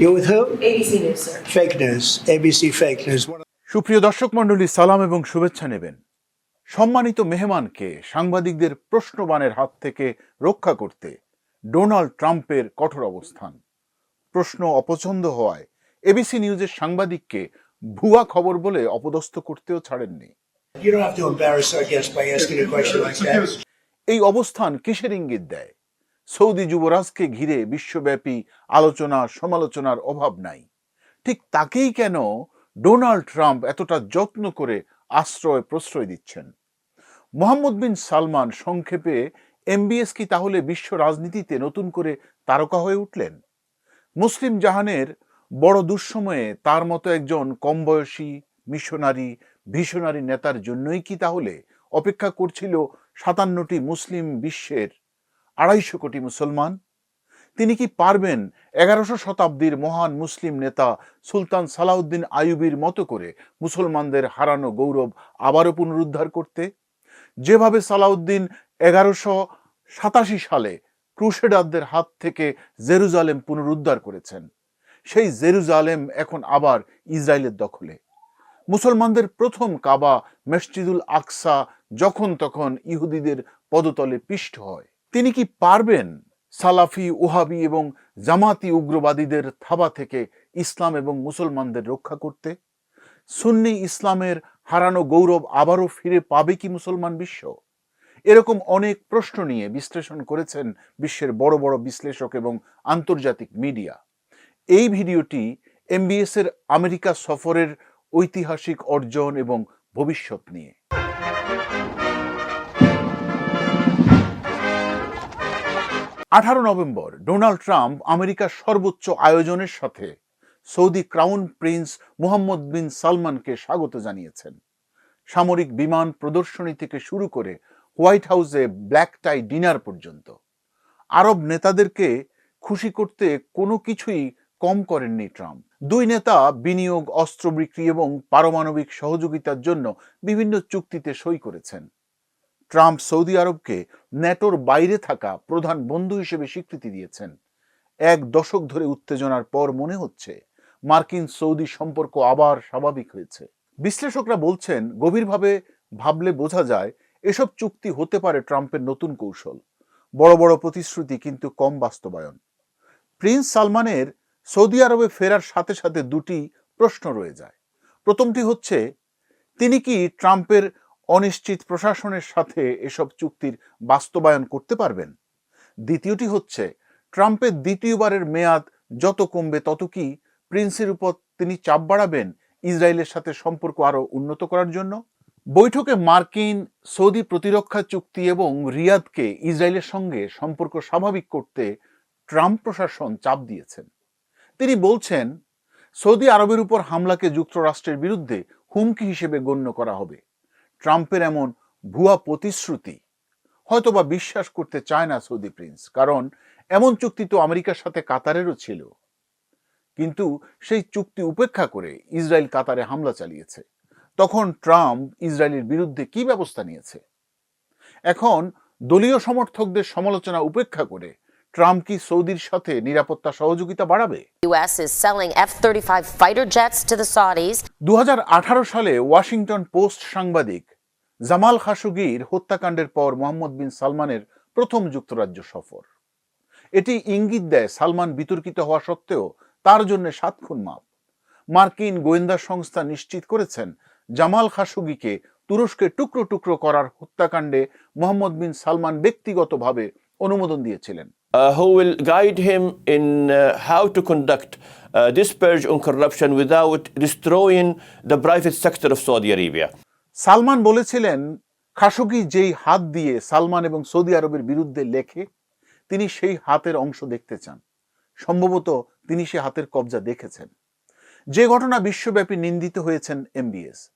You're with who? ABC News, sir. Fake news. ABC fake news. সুপ্রিয় দর্শক মণ্ডলী সালাম এবং শুভেচ্ছা নেবেন সম্মানিত মেহমানকে সাংবাদিকদের প্রশ্নবানের হাত থেকে রক্ষা করতে ডোনাল্ড ট্রাম্পের কঠোর অবস্থান প্রশ্ন অপছন্দ হওয়ায় এবিসি নিউজের সাংবাদিককে ভুয়া খবর বলে অপদস্থ করতেও ছাড়েননি You. এই অবস্থান কিসের ইঙ্গিত দেয় সৌদি যুবরাজকে ঘিরে বিশ্বব্যাপী আলোচনা, সমালোচনার অভাব নাই। ঠিক তাকেই কেন ডোনাল্ড ট্রাম্প এতটা যত্ন করে আশ্রয় প্রশ্রয় দিচ্ছেন? মোহাম্মদ বিন সালমান সংক্ষেপে, এমবিএস কি তাহলে বিশ্ব রাজনীতিতে নতুন করে তারকা হয়ে উঠলেন? মুসলিম জাহানের বড় দুঃসময়ে তার মতো একজন কম বয়সী মিশনারি, ভিশনারি নেতার জন্যই কি তাহলে অপেক্ষা করছিল সাতান্নটি মুসলিম বিশ্বের আড়াইশো কোটি মুসলমান। তিনি কি পারবেন এগারোশো শতাব্দীর মহান মুসলিম নেতা সুলতান সালাউদ্দিন আইয়ুবির মতো করে মুসলমানদের হারানো গৌরব আবারও পুনরুদ্ধার করতে? যেভাবে সালাউদ্দিন এগারোশো সাতাশি সালে ক্রুশেডারদের হাত থেকে জেরুজালেম পুনরুদ্ধার করেছেন, সেই জেরুজালেম এখন আবার ইসরায়েলের দখলে। মুসলমানদের প্রথম কাবা মসজিদুল আকসা যখন তখন ইহুদিদের পদতলে পিষ্ট হয়। তিনি কি পারবেন সালাফি, ওহাবি এবং জামাতি উগ্রবাদীদের থাবা থেকে ইসলাম এবং মুসলমানদের রক্ষা করতে? সুন্নি ইসলামের হারানো গৌরব আবারও ফিরে পাবে কি মুসলমান বিশ্ব? এরকম অনেক প্রশ্ন নিয়ে বিশ্লেষণ করেছেন বিশ্বের বড় বড় বিশ্লেষক এবং আন্তর্জাতিক মিডিয়া। এই ভিডিওটি এমবিএস এর আমেরিকা সফরের ঐতিহাসিক অর্জন এবং ভবিষ্যৎ নিয়ে। আঠারো নভেম্বর, ডোনাল্ড ট্রাম্প আমেরিকার সর্বোচ্চ আয়োজনের সাথে Saudi crown prince Muhammad bin সালমানকে স্বাগত জানিয়েছেন। সামরিক বিমান প্রদর্শনী থেকে শুরু করে হোয়াইট হাউসে ব্ল্যাক টাই ডিনার পর্যন্ত। আরব নেতাদেরকে খুশি করতে কোনো কিছুই কম করেননি ট্রাম্প। দুই নেতা বিনিয়োগ, অস্ত্র বিক্রি এবং পারমাণবিক সহযোগিতার জন্য বিভিন্ন চুক্তিতে সই করেছেন। ট্রাম্প সৌদি আরবকে ন্যাটোর বাইরে থাকা প্রধান বন্ধু হিসেবে স্বীকৃতি দিয়েছেন। এক দশক ধরে উত্তেজনার পর মনে হচ্ছে মার্কিন সৌদি সম্পর্ক আবার স্বাভাবিক হয়েছে। বিশ্লেষকরা বলছেন, গভীরভাবে ভাবলে বোঝা যায় এসব চুক্তি হতে পারে ট্রাম্পের নতুন কৌশল। বড় বড় প্রতিশ্রুতি কিন্তু কম বাস্তবায়ন। প্রিন্স সালমানের সৌদি আরবে ফেরার সাথে সাথে দুটি প্রশ্ন রয়ে যায়। প্রথমটি হচ্ছে, তিনি কি ট্রাম্পের অনিশ্চিত প্রশাসনের সাথে এসব চুক্তির বাস্তবায়ন করতে পারবেন। দ্বিতীয়টি হচ্ছে, ট্রাম্পের দ্বিতীয়বারের মেয়াদ যত কমবে তত কি প্রিন্সের উপর তিনি চাপ বাড়াবেন ইসরায়েলের সাথে সম্পর্ক আরও উন্নত করার জন্য? বৈঠকে মার্কিন সৌদি প্রতিরক্ষা চুক্তি এবং রিয়াদকে ইসরায়েলের সঙ্গে সম্পর্ক স্বাভাবিক করতে ট্রাম্প প্রশাসন চাপ দিয়েছেন। তিনি বলছেন, সৌদি আরবের উপর হামলাকে যুক্তরাষ্ট্রের বিরুদ্ধে হুমকি হিসেবে গণ্য করা হবে। ট্রাম্পের এমন ভুয়া প্রতিশ্রুতি হয়তোবা বিশ্বাস করতে চায় না সৌদি প্রিন্স কারণ এমন চুক্তি তো আমেরিকার সাথে কাতারেরও ছিল কিন্তু সেই চুক্তি উপেক্ষা করে ইসরায়েল কাতারে হামলা চালিয়েছে তখন ট্রাম্প ইসরায়েলের বিরুদ্ধে কি ব্যবস্থা নিয়েছে এখন দলীয় সমর্থকদের সমালোচনা উপেক্ষা করে ট্রাম্প কি সৌদির সাথে নিরাপত্তা সহযোগিতা বাড়াবে U.S. is selling F 35 fighter jets to the Saudis. দু সালে ওয়াশিংটন পোস্ট সাংবাদিক জামাল খাশোগির হত্যাকাণ্ডের পর মোহাম্মদ বিন সালমানের প্রথম যুক্তরাজ্য সফর। এটি ইঙ্গিত দেয় সালমান বিতর্কিত হওয়া সত্ত্বেও তার জন্য সাত খুন মাপ। মার্কিন গোয়েন্দা সংস্থা নিশ্চিত করেছেন জামাল খাশোগিকে তুরস্কে টুকরো টুকরো করার হত্যাকাণ্ডে মোহাম্মদ বিন সালমান ব্যক্তিগতভাবে অনুমোদন দিয়েছিলেন। Uh, who will guide him in uh, how to conduct uh, this purge on corruption without destroying the private sector of Saudi Arabia. Salman বলেছিলেন, খাশোগি যেই হাত দিয়ে সালমান এবং সৌদি আরবের বিরুদ্ধে লেখে, তিনি সেই হাতের অংশ দেখতে চান। সম্ভবত তিনি সে হাতের কবজা দেখেছেন। যে ঘটনা বিশ্বব্যাপী নিন্দিত হয়েছেন এমবিএস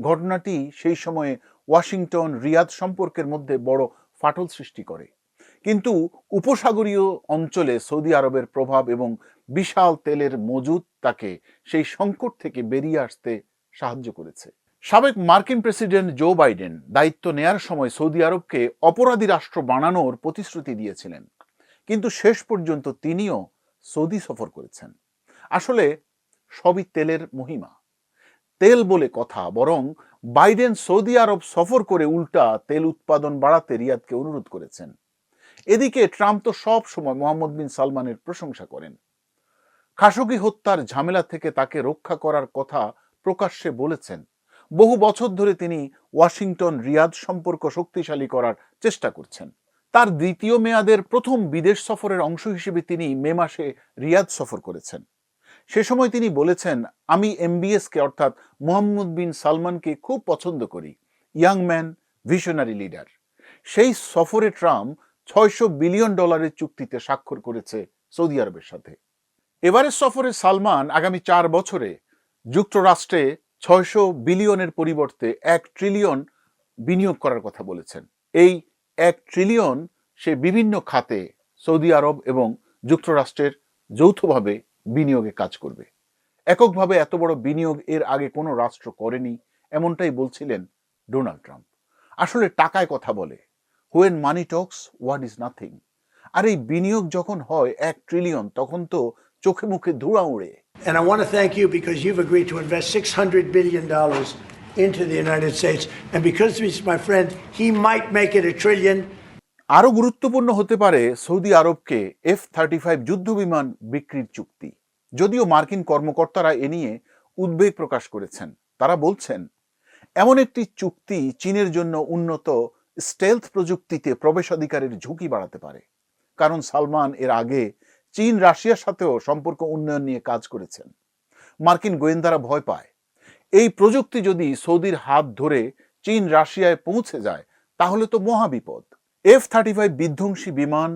ঘটনাটি সেই সময়ে ওয়াশিংটন, রিয়াদ সম্পর্কের মধ্যে বড় ফাটল সৃষ্টি করে। কিন্তু উপসাগরীয় অঞ্চলে সৌদি আরবের প্রভাব এবং বিশাল তেলের মজুদ তাকে সেই সংকট থেকে বেরিয়ে আসতে সাহায্য করেছে। সাবেক মার্কিন প্রেসিডেন্ট জো বাইডেন দায়িত্ব নেয়ার সময় সৌদি আরবকে অপরাধী রাষ্ট্র বানানোর প্রতিশ্রুতি দিয়েছিলেন। কিন্তু শেষ পর্যন্ত তিনিও সৌদি সফর করেছেন। আসলে সবই তেলের মহিমা। তেল বলে কথা, বরং বাইডেন সৌদি আরব সফর করে উল্টা তেল উৎপাদন বাড়াতে রিয়াদকে অনুরোধ করেছেন। এদিকে ট্রাম্প তো সব সময় মোহাম্মদ বিন সালমানের প্রশংসা করেন। খাশোগি হত্যার ঝামেলা থেকে তাকে রক্ষা করার কথা প্রকাশ্যে বলেছেন বহু বছর ধরে তিনি ওয়াশিংটন, রিয়াদ সম্পর্ক শক্তিশালী করার চেষ্টা করছেন। তার দ্বিতীয় মেয়াদের প্রথম বিদেশ সফরের অংশ হিসেবে তিনি মে মাসে রিয়াদ সফর করেছেন। সে সময় তিনি বলেছেন, আমি এমবিএসকে অর্থাৎ মোহাম্মদ বিন সালমানকে খুব পছন্দ করি, ইয়াং ম্যান, ভিশনারি লিডার। সেই সফরে ট্রাম্প ছয়শো বিলিয়ন ডলারের চুক্তিতে স্বাক্ষর করেছে সৌদি আরবের সাথে। এবারের সফরে সালমান আগামী চার বছরে যুক্তরাষ্ট্রে ছয়শো বিলিয়নের পরিবর্তে এক ট্রিলিয়ন বিনিয়োগ করার কথা বলেছেন। এই এক ট্রিলিয়ন সে বিভিন্ন খাতে সৌদি আরব এবং যুক্তরাষ্ট্রের যৌথভাবে বিনিয়োগে কাজ করবে। এককভাবে এত বড় বিনিয়োগ এর আগে কোনো রাষ্ট্র করেনি, এমনটাই বলছিলেন ডোনাল্ড ট্রাম্প। আসলে টাকায় কথা বলে। When money talks what is nothing আর এই বিনিয়োগ যখন হয় এক ট্রিলিয়ন তখন তো চোখে মুখে ধুড়া উড়ে And I want to thank you because you've agreed to invest $600 billion into the United States. And because he's my friend, he might make it a trillion. আরও গুরুত্বপূর্ণ হতে পারে সৌদি আরবকে এফ থার্টি ফাইভ যুদ্ধবিমান বিক্রির চুক্তি যদিও মার্কিন কর্মকর্তারা এ নিয়ে উদ্বেগ প্রকাশ করেছেন তারা বলছেন এমন একটি চুক্তি চীনের জন্য উন্নত স্টেলথ প্রযুক্তিতে প্রবেশাধিকারের ঝুঁকি বাড়াতে পারে কারণ সালমান এর আগে চীন, রাশিয়ার সাথেও সম্পর্ক উন্নয়ন নিয়ে কাজ করেছেন। মার্কিন গোয়েন্দারা ভয় পায়। এই প্রযুক্তি যদি সৌদির হাত ধরে চীন, রাশিয়ায় পৌঁছে যায়, তাহলে তো মহাবিপদ এফ থার্টি ফাইভ বিধ্বংসী বিমান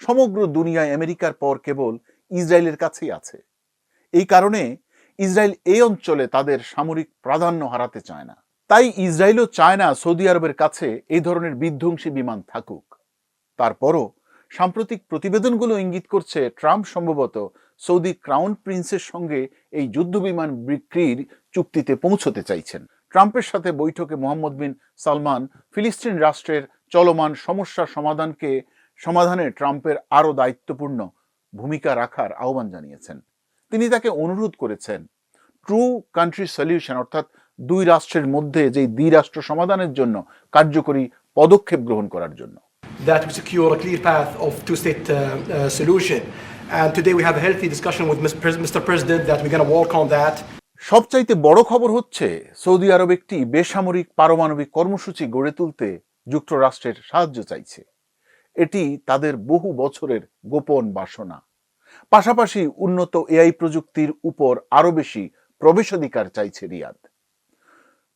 সমগ্র দুনিয়ায় আমেরিকার পর কেবল ইসরায়েলের কাছেই আছে। এই কারণে ইসরায়েল এই অঞ্চলে তাদের সামরিক প্রাধান্য হারাতে চায় না। তাই ইসরায়েলও চায় না সৌদি আরবের কাছে এই ধরনের বিধ্বংসী বিমান থাকুক। তারপরও সাম্প্রতিক প্রতিবেদনগুলো ইঙ্গিত করছে ট্রাম্প সম্ভবত সৌদি ক্রাউন প্রিন্সের সঙ্গে এই যুদ্ধবিমান বিক্রির চুক্তিতে পৌঁছতে চাইছেন। ট্রাম্পের সাথে বৈঠকে মোহাম্মদ বিন সালমান ফিলিস্তিন রাষ্ট্রের চলমান সমস্যার সমাধানকে, সমাধানে ট্রাম্পের আরও দায়িত্বপূর্ণ ভূমিকা রাখার আহ্বান জানিয়েছেন। তিনি তাকে অনুরোধ করেছেন ট্রু কান্ট্রি সলিউশন অর্থাৎ দুই রাষ্ট্রের মধ্যে যেই দ্বিরাষ্ট্র সমাধানের জন্য কার্যকরী পদক্ষেপ গ্রহণ করার জন্য। That we secure a clear path of two-state uh, uh, solution. And today we have a healthy discussion with Mr. President that we're going to work on that. সবচাইতে বড় খবর হচ্ছে সৌদি আরব একটি বেসামরিক পারমাণবিক কর্মসূচি গড়ে তুলতে যুক্তরাষ্ট্রের সাহায্য চাইছে এটি তাদের বহু বছরের গোপন বাসনা পাশাপাশি উন্নত এআই প্রযুক্তির উপর আরও বেশি প্রবেশাধিকার চাইছে রিয়াদ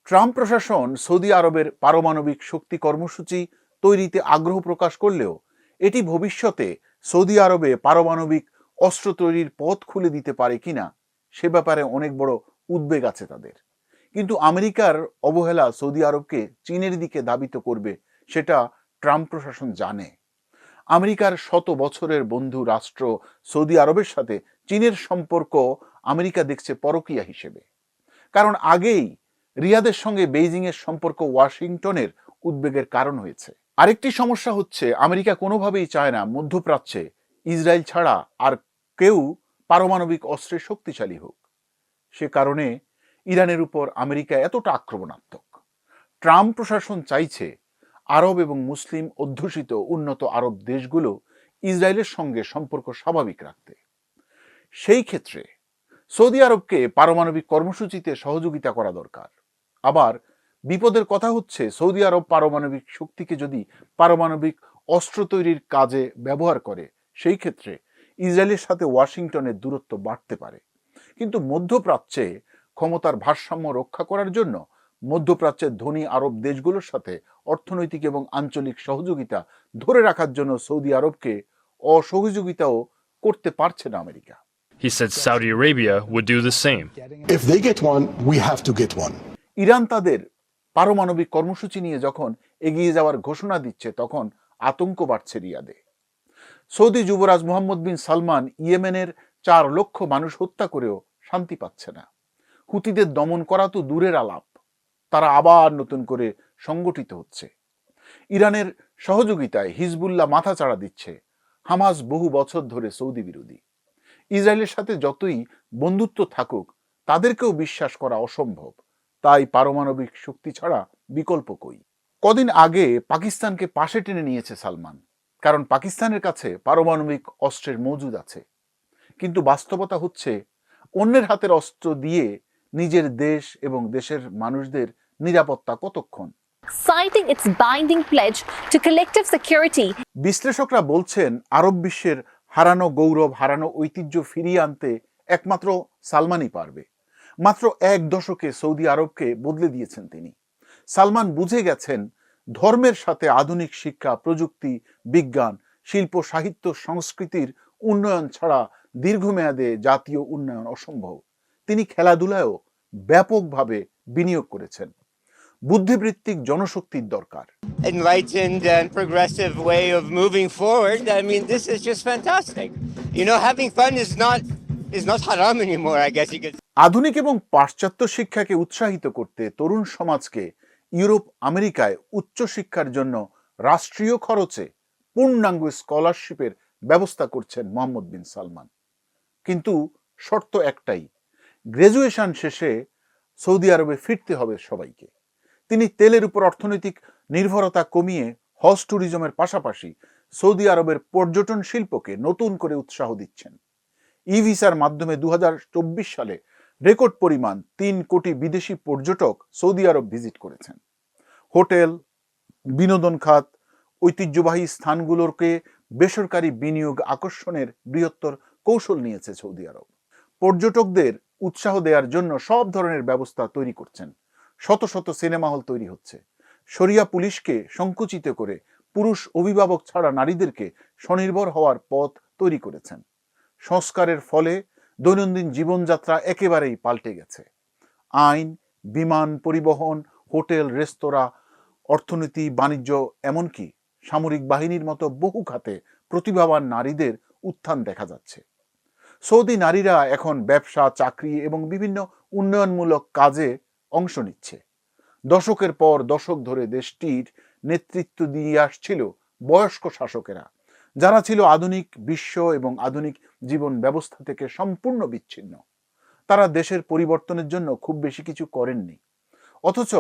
ট্রাম্প প্রশাসন সৌদি আরবের পারমাণবিক শক্তি কর্মসূচি তৈরিতে আগ্রহ প্রকাশ করলেও এটি ভবিষ্যতে সৌদি আরবে পারমাণবিক অস্ত্র তৈরির পথ খুলে দিতে পারে কিনা সে ব্যাপারে অনেক বড় উদ্বেগ আছে তাদের। কিন্তু আমেরিকার অবহেলা সৌদি আরবকে চীনের দিকে দাবিত করবে সেটা ট্রাম্প প্রশাসন জানে। আমেরিকার শত বছরের বন্ধু রাষ্ট্র সৌদি আরবের সাথে চীনের সম্পর্ক আমেরিকা দেখছে পরকীয়া হিসেবে। কারণ আগেই রিয়াদের সঙ্গে বেইজিং এর সম্পর্ক ওয়াশিংটনের উদ্বেগের কারণ হয়েছে। আরেকটি সমস্যা হচ্ছে, আমেরিকা কোনোভাবেই চায় না মধ্যপ্রাচ্যে, ইসরায়েল ছাড়া আর কেউ পারমাণবিক অস্ত্রে শক্তিশালী হোক। সে কারণে ইরানের উপর আমেরিকা এতটা আক্রমণাত্মক। ট্রাম্প প্রশাসন চাইছে আরব এবং মুসলিম অধ্যুষিত উন্নত আরব দেশগুলো ইসরায়েলের সঙ্গে সম্পর্ক স্বাভাবিক রাখতে। সেই ক্ষেত্রে সৌদি আরবকে পারমাণবিক কর্মসূচিতে সহযোগিতা করা দরকার। আবার বিপদের কথা হচ্ছে সৌদি আরব পারমাণবিক শক্তিকে যদি পারমাণবিক অস্ত্র তৈরির কাজে ব্যবহার করে সেই ক্ষেত্রে ইসরায়েলের সাথে ওয়াশিংটনের দূরত্ব বাড়তে পারে কিন্তু মধ্যপ্রাচ্যে ক্ষমতার ভারসাম্য রক্ষা করার জন্য মধ্যপ্রাচ্যের ধনী আরব দেশগুলোর সাথে অর্থনৈতিক এবং আঞ্চলিক সহযোগিতা ধরে রাখার জন্য সৌদি আরবকে অসহযোগিতাও করতে পারছে না America He said Saudi Arabia would do the same. If they get one, we have to get one. Iran তাদের পারমাণবিক কর্মসূচি নিয়ে যখন এগিয়ে যাওয়ার ঘোষণা দিচ্ছে, তখন আতঙ্ক বাড়ছে রিয়াদে। সৌদি যুবরাজ মোহাম্মদ বিন সালমান ইয়েমেনের চার লক্ষ মানুষ হত্যা করেও শান্তি পাচ্ছে না। হুতিদের দমন করা তো দূরের আলাপ। তারা আবার নতুন করে সংগঠিত হচ্ছে। ইরানের সহযোগিতায় হিজবুল্লাহ মাথা চাড়া দিচ্ছে হামাস বহু বছর ধরে সৌদি বিরোধী। ইসরায়েলের সাথে যতই বন্ধুত্ব থাকুক, তাদেরকেও বিশ্বাস করা অসম্ভব। তাই পারমাণবিক শক্তি ছাড়া বিকল্প কই? কদিন আগে পাকিস্তানকে পাশে টেনে নিয়েছে সালমান কারণ পাকিস্তানের কাছে পারমাণবিক অস্ত্রের মজুদ আছে। কিন্তু বাস্তবতা হচ্ছে অন্যের হাতের অস্ত্র দিয়ে নিজের দেশ এবং দেশের মানুষদের নিরাপত্তা কতক্ষণ? Citing its binding pledge to collective security. বিশ্লেষকরা বলছেন আরব বিশ্বের হারানো গৌরব হারানো ঐতিহ্য ফিরিয়ে আনতে একমাত্র সালমানই পারবে। মাত্র এক দশকে সৌদি আরবকে বদলে দিয়েছেন তিনি সালমান বুঝে গেছেন ধর্মের সাথে আধুনিক শিক্ষা প্রযুক্তি বিজ্ঞান শিল্প সাহিত্য সংস্কৃতির উন্নয়ন ছাড়া দীর্ঘমেয়াদে জাতীয় উন্নয়ন অসম্ভব তিনি খেলাধুলায়ও ব্যাপকভাবে বিনিয়োগ করেছেন বুদ্ধিবৃত্তিক জনশক্তির দরকার enlightened and progressive way of moving forward. I mean, this is just fantastic. You know, having fun is not আধুনিক এবং পাশ্চাত্য শিক্ষাকে উৎসাহিত করতে তরুণ সমাজকে ইউরোপ, আমেরিকায় উচ্চশিক্ষার জন্য রাষ্ট্রীয় খরচে পূর্ণাঙ্গ স্কলারশিপের ব্যবস্থা করছেন মোহাম্মদ বিন সালমান। কিন্তু শর্ত একটাই, গ্রাজুয়েশন শেষে সৌদি আরবে ফিরতে হবে সবাইকে। তিনি তেলের উপর অর্থনৈতিক নির্ভরতা কমিয়ে হজ ট্যুরিজমের পাশাপাশি সৌদি আরবের পর্যটন শিল্পকে নতুন করে উৎসাহ দিচ্ছেন। ই ভিসার মাধ্যমে দু হাজার চব্বিশ সালে রেকর্ড পরিমাণ তিন কোটি বিদেশি পর্যটক সৌদি আরব ভিজিট করেছেন। হোটেল, বিনোদন খাত, ঐতিহ্যবাহী স্থানগুলোকে বেসরকারি বিনিয়োগ আকর্ষণের বৃহত্তর কৌশল নিয়েছে সৌদি আরব। পর্যটকদের উৎসাহ দেওয়ার জন্য সব ধরনের ব্যবস্থা তৈরি করছেন। শত শত সিনেমা হল তৈরি হচ্ছে। শরিয়া পুলিশকে সংকুচিত করে পুরুষ অভিভাবক ছাড়া নারীদেরকে স্বনির্ভর হওয়ার পথ তৈরি করেছেন। সংস্কারের ফলে দৈনন্দিন জীবনযাত্রা একেবারেই পাল্টে গেছে। আইন, বিমান পরিবহন, হোটেল, রেস্তোরাঁ, অর্থনীতি, বাণিজ্য, এমনকি সামরিক বাহিনীর মতো বহু খাতে প্রতিভাবান নারীদের উত্থান দেখা যাচ্ছে। সৌদি নারীরা এখন ব্যবসা, চাকরি এবং বিভিন্ন উন্নয়নমূলক কাজে অংশ নিচ্ছে। দশকের পর দশক ধরে দেশটির নেতৃত্ব দিয়ে আসছিল বয়স্ক শাসকেরা। যারা ছিল আধুনিক বিশ্ব এবং আধুনিক জীবন ব্যবস্থা থেকে সম্পূর্ণ বিচ্ছিন্ন, তারা দেশের পরিবর্তনের জন্য খুব বেশি কিছু করেননি। অথচ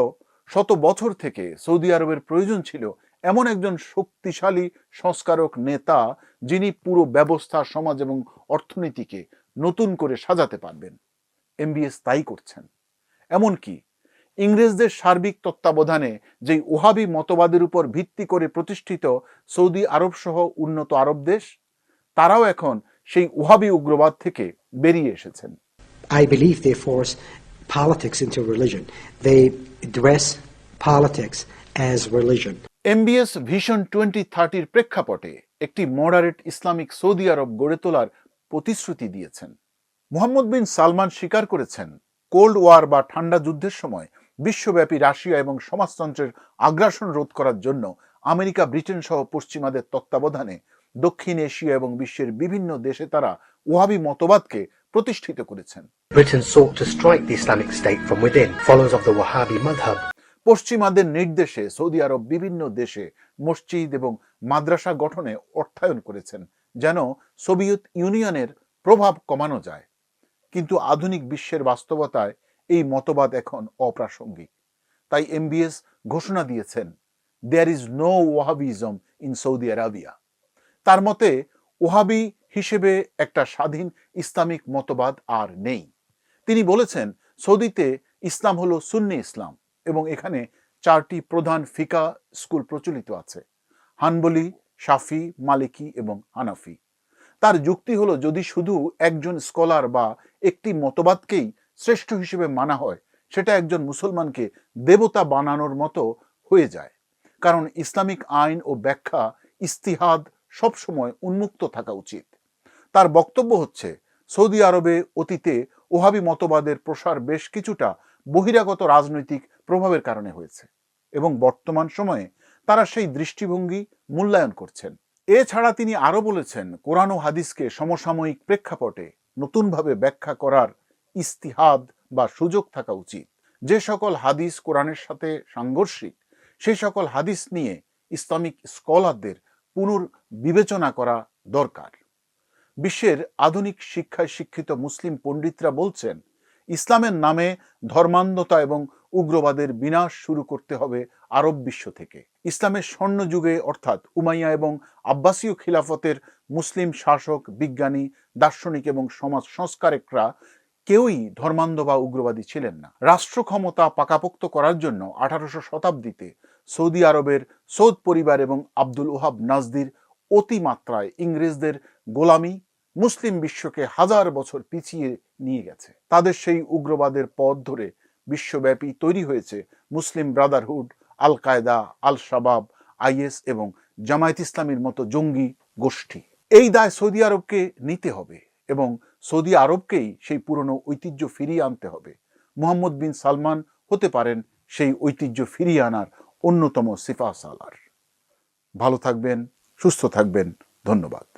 শত বছর থেকে সৌদি আরবের প্রয়োজন ছিল এমন একজন শক্তিশালী সংস্কারক নেতা যিনি পুরো ব্যবস্থা, সমাজ এবং অর্থনীতিকে নতুন করে সাজাতে পারবেন। এমবিএস তাই করছেন। এমনকি ইংরেজদের সার্বিক তত্ত্বাবধানে যেই ওহাবি মতবাদের উপর ভিত্তি করে প্রতিষ্ঠিত সৌদি আরব সহ উন্নত আরব দেশ তারাও এখন সেই ওহাবি উগ্রবাদ থেকে বেরিয়ে এসেছেন I believe they force politics into religion. They dress politics as religion. MBS vision twenty থার্টির প্রেক্ষাপটে একটি মডারেট ইসলামিক সৌদি আরব গড়ে তোলার প্রতিশ্রুতি দিয়েছেন মোহাম্মদ বিন সালমান স্বীকার করেছেন কোল্ড ওয়ার বা ঠান্ডা যুদ্ধের সময় বিশ্বব্যাপী রাশিয়া এবং সমাজতন্ত্রের আগ্রাসন রোধ করার জন্য আমেরিকা ব্রিটেন সহ পশ্চিমাদের তত্ত্বাবধানে দক্ষিণ এশিয়া এবং বিশ্বের বিভিন্ন দেশে তারা ওহাবি মতবাদকে প্রতিষ্ঠিত করেছেন Britain sought to strike the Islamic State from within. Followers of the Wahhabi madhab পশ্চিমাদের নির্দেশে সৌদি আরব বিভিন্ন দেশে মসজিদ এবং মাদ্রাসা গঠনে অর্থায়ন করেছেন যেন সোভিয়েত ইউনিয়নের প্রভাব কমানো যায় কিন্তু আধুনিক বিশ্বের বাস্তবতায় এই মতবাদ এখন অপ্রাসঙ্গিক। তাই এমবিএস ঘোষণা দিয়েছেন there is no Wahhabism in Saudi Arabia তার মতে, ওহাবি হিসেবে একটা স্বাধীন ইসলামিক মতবাদ আর নেই। তিনি বলেছেন, সৌদিতে ইসলাম হলো সুন্নি ইসলাম এবং এখানে চারটি প্রধান ফিকা স্কুল প্রচলিত আছে, হানবলি, শাফি, মালিকি এবং হানাফি। তার যুক্তি হলো, যদি শুধু একজন স্কলার বা একটি মতবাদকেই শ্রেষ্ঠ হিসেবে মানা হয়, সেটা একজন মুসলমানকে দেবতা বানানোর মতো হয়ে যায়। কারণ ইসলামিক আইন ও ব্যাখ্যা ইস্তিহাদ সবসময় উন্মুক্ত থাকা উচিত। তার বক্তব্য হচ্ছে, সৌদি আরবে অতীতে ওহাবি মতবাদের প্রসার বেশ কিছুটা বহিরাগত রাজনৈতিক প্রভাবের কারণে হয়েছে এবং বর্তমান সময়ে তারা সেই দৃষ্টিভঙ্গি মূল্যায়ন করছেন। এছাড়া তিনি আরও বলেছেন, কোরআন ও হাদিসকে সমসাময়িক প্রেক্ষাপটে নতুনভাবে ব্যাখ্যা করার ইস্তিহাদ বা সুযোগ থাকা উচিত। যে সকল হাদিস কোরআনের সাথে সাংঘর্ষিক সেই সকল হাদিস নিয়ে ইসলামিক স্কলারদের পুনর্বিবেচনা করা দরকার। বিশ্বের আধুনিক শিক্ষায় শিক্ষিত মুসলিম পণ্ডিতরা বলছেন, ইসলামের নামে ধর্মান্ধতা এবং উগ্রবাদের বিনাশ শুরু করতে হবে আরব বিশ্ব থেকে। ইসলামের স্বর্ণযুগে অর্থাৎ উমাইয়া এবং আব্বাসীয় খিলাফতের মুসলিম শাসক, বিজ্ঞানী, দার্শনিক এবং সমাজ সংস্কারকরা কেউই ধর্মান্ধ বা উগ্রবাদী ছিলেন না। রাষ্ট্র ক্ষমতা পাকাপোক্ত করার জন্য আঠারোশো শতাব্দীতে সৌদি আরবের সৌদ পরিবার এবং আব্দুল ওহাব নাজদির অতিমাত্রায় ইংরেজদের গোলামি মুসলিম বিশ্বকে হাজার বছর পিছিয়ে নিয়ে গেছে। তাদের সেই উগ্রবাদের পথ ধরে বিশ্বব্যাপী তৈরি হয়েছে মুসলিম ব্রাদারহুড আল কায়দা আল শাবাব আইএস এবং জামায়াত ইসলামীর মতো জঙ্গি গোষ্ঠী। এই দায় সৌদি আরবকে নিতে হবে এবং সৌদি আরবকেই সেই পুরনো ঐতিহ্য ফিরিয়ে আনতে হবে। মোহাম্মদ বিন সালমান হতে পারেন সেই ঐতিহ্য ফিরিয়ে আনার অন্যতম সিফা সালার। ভালো থাকবেন, সুস্থ থাকবেন। ধন্যবাদ।